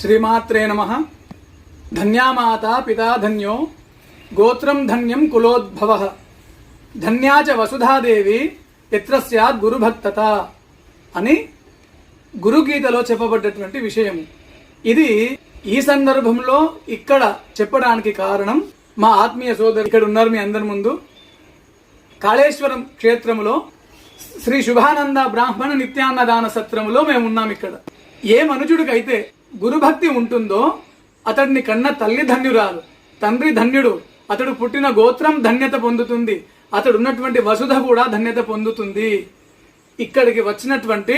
శ్రీమాత్రే నమ. ధన్యామాత పితా ధన్యో. గోత్రం ధన్యం కులోద్భవ. ధన్యా చ వసుధాదేవి ఇత్ర స్యాత్ గురుభక్తత అని గురుగీతలో చెప్పబడ్డటువంటి విషయం ఇది ఈ సందర్భంలో ఇక్కడ చెప్పడానికి కారణం మా ఆత్మీయ సోదరు ఇక్కడ ఉన్నారు మీ అందరి ముందు. కాళేశ్వరం క్షేత్రములో శ్రీ శుభానంద బ్రాహ్మణ నిత్యాన్నదాన సత్రములో మేము ఉన్నాం ఇక్కడ. ఏ మనుజుడికైతే గురుభక్తి ఉంటుందో అతడిని కన్న తల్లి ధన్యురాలు. తండ్రి ధన్యుడు. అతడు పుట్టిన గోత్రం ధన్యత పొందుతుంది. అతడు ఉన్నటువంటి వసుధ కూడా ధన్యత పొందుతుంది. ఇక్కడికి వచ్చినటువంటి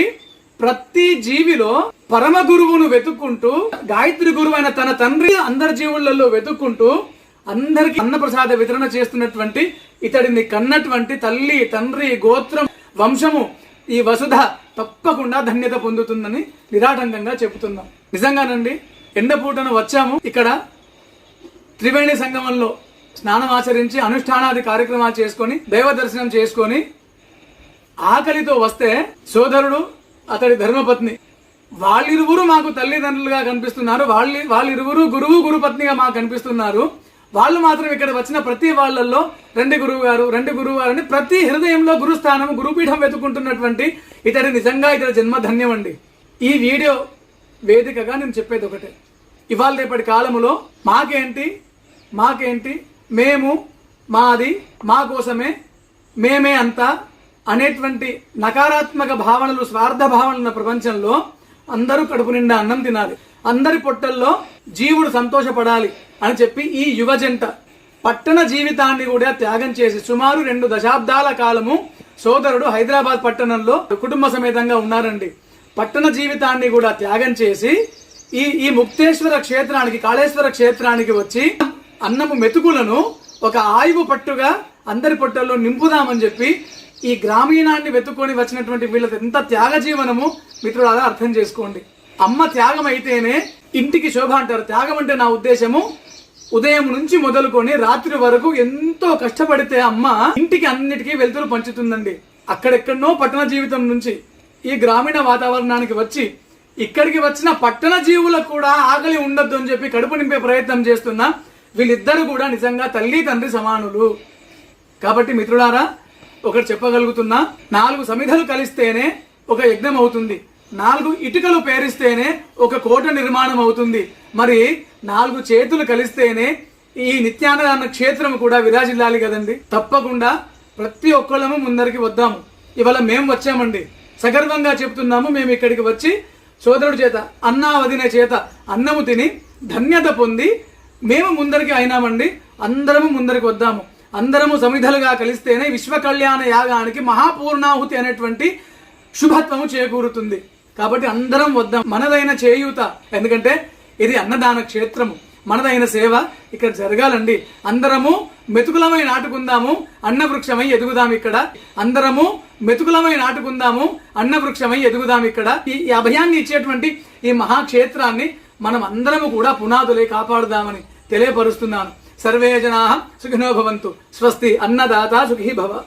ప్రతి జీవిలో పరమ గురువును వెతుక్కుంటూ గాయత్రి గురువు అయిన తన తండ్రి అందరి జీవులలో వెతుక్కుంటూ అందరికి అన్నప్రసాద వితరణ చేస్తున్నటువంటి ఇతడిని కన్నటువంటి తల్లి తండ్రి గోత్రం వంశము ఈ వసుధ తప్పకుండా ధన్యత పొందుతుందని నిరాటంకంగా చెబుతున్నాం. నిజంగానండి ఎండపూటను వచ్చాము. ఇక్కడ త్రివేణి సంగమంలో స్నానం ఆచరించి అనుష్ఠానాది కార్యక్రమాలు చేసుకొని దైవ దర్శనం చేసుకొని ఆకలితో వస్తే సోదరుడు అతడి ధర్మపత్ని వాళ్ళిరువురు మాకు తల్లిదండ్రులుగా కనిపిస్తున్నారు. వాళ్ళి వాళ్ళిరువురు గురువు గురుపత్నిగా మాకు కనిపిస్తున్నారు. వాళ్ళు మాత్రం ఇక్కడ వచ్చిన ప్రతి వాళ్ళల్లో రెండు గురువు గారు రెండు గురువు గారు అని ప్రతి హృదయంలో గురుస్థానం గురుపీఠం వెతుకుంటున్నటువంటి ఇతడు నిజంగా ఇతర జన్మధన్యం అండి. ఈ వీడియో వేదికగా నేను చెప్పేది ఒకటే. ఇవాళ రేపటి కాలములో మాకేంటి? మాకేంటి? మేము మాది మా కోసమే మేమే అంతా అనేటువంటి నకారాత్మక భావనలు స్వార్థ భావనలు ఉన్న ప్రపంచంలో అందరూ కడుపు నిండా అన్నం తినాలి. అందరి పొట్టల్లో జీవుడు సంతోషపడాలి. అని చెప్పి ఈ యువ జంట పట్టణ జీవితాన్ని కూడా త్యాగం చేసి సుమారు రెండు దశాబ్దాల కాలము సోదరుడు హైదరాబాద్ పట్టణంలో కుటుంబ సమేతంగా ఉన్నారండి. పట్టణ జీవితాన్ని కూడా త్యాగం చేసి ఈ ఈ ముక్తేశ్వర క్షేత్రానికి కాళేశ్వర క్షేత్రానికి వచ్చి అన్నము మెతుకులను ఒక ఆయువు పట్టుగా అందరి పొట్టల్లో నింపుదామని చెప్పి ఈ గ్రామీణాన్ని వెతుక్కొని వచ్చినటువంటి వీళ్ళ ఎంత త్యాగ జీవనము మిత్రులారా అర్థం చేసుకోండి. అమ్మ త్యాగం అయితేనే ఇంటికి శోభ అంటారు. త్యాగం అంటే నా ఉద్దేశము. ఉదయం నుంచి మొదలుకొని రాత్రి వరకు ఎంతో కష్టపడితే అమ్మ ఇంటికి అన్నిటికీ వెలుతురు పంచుతుందండి. అక్కడెక్కడనో పట్టణ జీవితం నుంచి ఈ గ్రామీణ వాతావరణానికి వచ్చి ఇక్కడికి వచ్చిన పట్టణ జీవులకు కూడా ఆకలి ఉండొద్దు అని చెప్పి కడుపు నింపే ప్రయత్నం చేస్తున్న వీళ్ళిద్దరు కూడా నిజంగా తల్లి తండ్రి సమానులు. కాబట్టి మిత్రులారా ఒకటి చెప్పగలుగుతున్నా నాలుగు సమిధలు కలిస్తేనే ఒక యజ్ఞం అవుతుంది. నాలుగు ఇటుకలు పేరిస్తేనే ఒక కోట నిర్మాణం అవుతుంది మరి నాలుగు చేతులు కలిస్తేనే ఈ నిత్యాన్నదాన క్షేత్రం కూడా విరాజిల్లాలి కదండి. తప్పకుండా ప్రతి ఒక్కళ్ళము ముందరికి వద్దాము. ఇవాళ మేము వచ్చామండి. సగర్వంగా చెప్తున్నాము మేము ఇక్కడికి వచ్చి సోదరుడు చేత అన్నా వదిన చేత అన్నము తిని ధన్యత పొంది మేము ముందరికి అయినామండి. అందరము ముందరికి వద్దాము. అందరము సమిధలుగా కలిస్తేనే విశ్వ కళ్యాణ యాగానికి మహాపూర్ణాహుతి అనేటువంటి శుభత్వము చేకూరుతుంది. కాబట్టి అందరం వద్దాం. మనదైన చేయూత. ఎందుకంటే ఇది అన్నదాన క్షేత్రము. మనదైన సేవ ఇక్కడ జరగాలండి. అందరము మెతుకులమై నాటుకుందాము అన్న వృక్షమై ఎదుగుదాం ఇక్కడ. అందరము మెతుకులమై నాటుకుందాము అన్న వృక్షమై ఎదుగుదాం ఇక్కడ. ఈ ఈ అభయాన్ని ఇచ్చేటువంటి ఈ మహాక్షేత్రాన్ని మనం అందరము కూడా పునాదులే కాపాడుదామని తెలియపరుస్తున్నాను. సర్వే జనా సుఖినో భవంతు. స్వస్తి అన్నదాత సుఖీ భవ